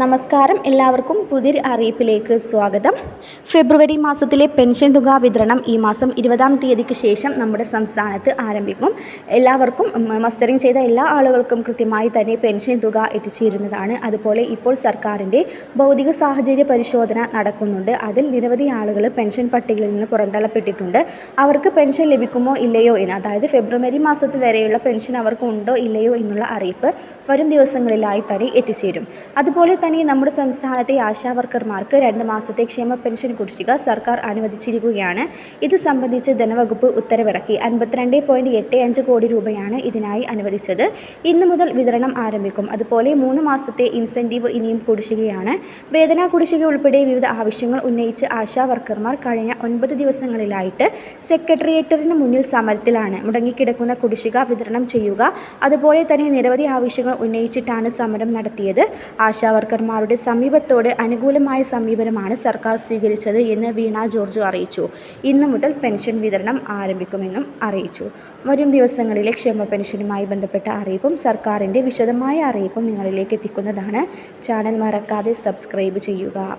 നമസ്കാരം. എല്ലാവർക്കും പുതിയൊരു അറിയിപ്പിലേക്ക് സ്വാഗതം. ഫെബ്രുവരി മാസത്തിലെ പെൻഷൻ തുക വിതരണം ഈ മാസം ഇരുപതാം തീയതിക്ക് ശേഷം നമ്മുടെ സംസ്ഥാനത്ത് ആരംഭിക്കും. എല്ലാവർക്കും മസ്റ്ററിങ് ചെയ്ത എല്ലാ ആളുകൾക്കും കൃത്യമായി തന്നെ പെൻഷൻ തുക എത്തിച്ചേരുന്നതാണ്. അതുപോലെ ഇപ്പോൾ സർക്കാരിന്റെ ഭൗതിക സാഹചര്യ പരിശോധന നടക്കുന്നുണ്ട്. അതിൽ നിരവധി ആളുകൾ പെൻഷൻ പട്ടികയിൽ നിന്ന് പുറന്തള്ളപ്പെട്ടിട്ടുണ്ട്. അവർക്ക് പെൻഷൻ ലഭിക്കുമോ ഇല്ലയോ എന്ന്. അതായത് ഫെബ്രുവരി മാസത്തിൽ വരെയുള്ള പെൻഷൻ അവർക്ക് ഉണ്ടോ ഇല്ലയോ എന്നുള്ള അറിയിപ്പ് വരും ദിവസങ്ങളിലായി തന്നെ എത്തിച്ചേരും. അതുപോലെ തന്നെ നമ്മുടെ സംസ്ഥാനത്തെ ആശാ വർക്കർമാർക്ക് രണ്ട് മാസത്തെ ക്ഷേമ പെൻഷൻ കുടിശ്ശിക സർക്കാർ അനുവദിച്ചിരിക്കുകയാണ്. ഇത് സംബന്ധിച്ച് ധനവകുപ്പ് ഉത്തരവിറക്കി. അൻപത്തിരണ്ട് പോയിന്റ് എട്ട് അഞ്ച് കോടി രൂപയാണ് ഇതിനായി അനുവദിച്ചത്. ഇന്ന് മുതൽ വിതരണം ആരംഭിക്കും. അതുപോലെ മൂന്ന് മാസത്തെ ഇൻസെന്റീവ് ഇനിയും കുടിശ്ശികയാണ്. വേതന കുടിശ്ശിക ഉൾപ്പെടെ വിവിധ ആവശ്യങ്ങൾ ഉന്നയിച്ച് ആശാ വർക്കർമാർ കഴിഞ്ഞ ഒൻപത് ദിവസങ്ങളിലായിട്ട് സെക്രട്ടേറിയറ്റിന് മുന്നിൽ സമരത്തിലാണ്. മുടങ്ങിക്കിടക്കുന്ന കുടിശ്ശിക വിതരണം ചെയ്യുക. അതുപോലെ തന്നെ നിരവധി ആവശ്യങ്ങൾ ഉന്നയിച്ചിട്ടാണ് സമരം നടത്തിയത്. ആശാ വർക്കർമാരുടെ സമീപത്തോട് അനുകൂലമായ സമീപനമാണ് സർക്കാർ സ്വീകരിച്ചത് എന്ന് വീണ ജോർജ് അറിയിച്ചു. ഇന്നു മുതൽ പെൻഷൻ വിതരണം ആരംഭിക്കുമെന്നും അറിയിച്ചു. വരും ദിവസങ്ങളിലെ ക്ഷേമ പെൻഷനുമായി ബന്ധപ്പെട്ട അറിയിപ്പും സർക്കാരിന്റെ വിശദമായ അറിയിപ്പും നിങ്ങളിലേക്ക് എത്തിക്കുന്നതാണ്. ചാനൽ മറക്കാതെ സബ്സ്ക്രൈബ് ചെയ്യുക.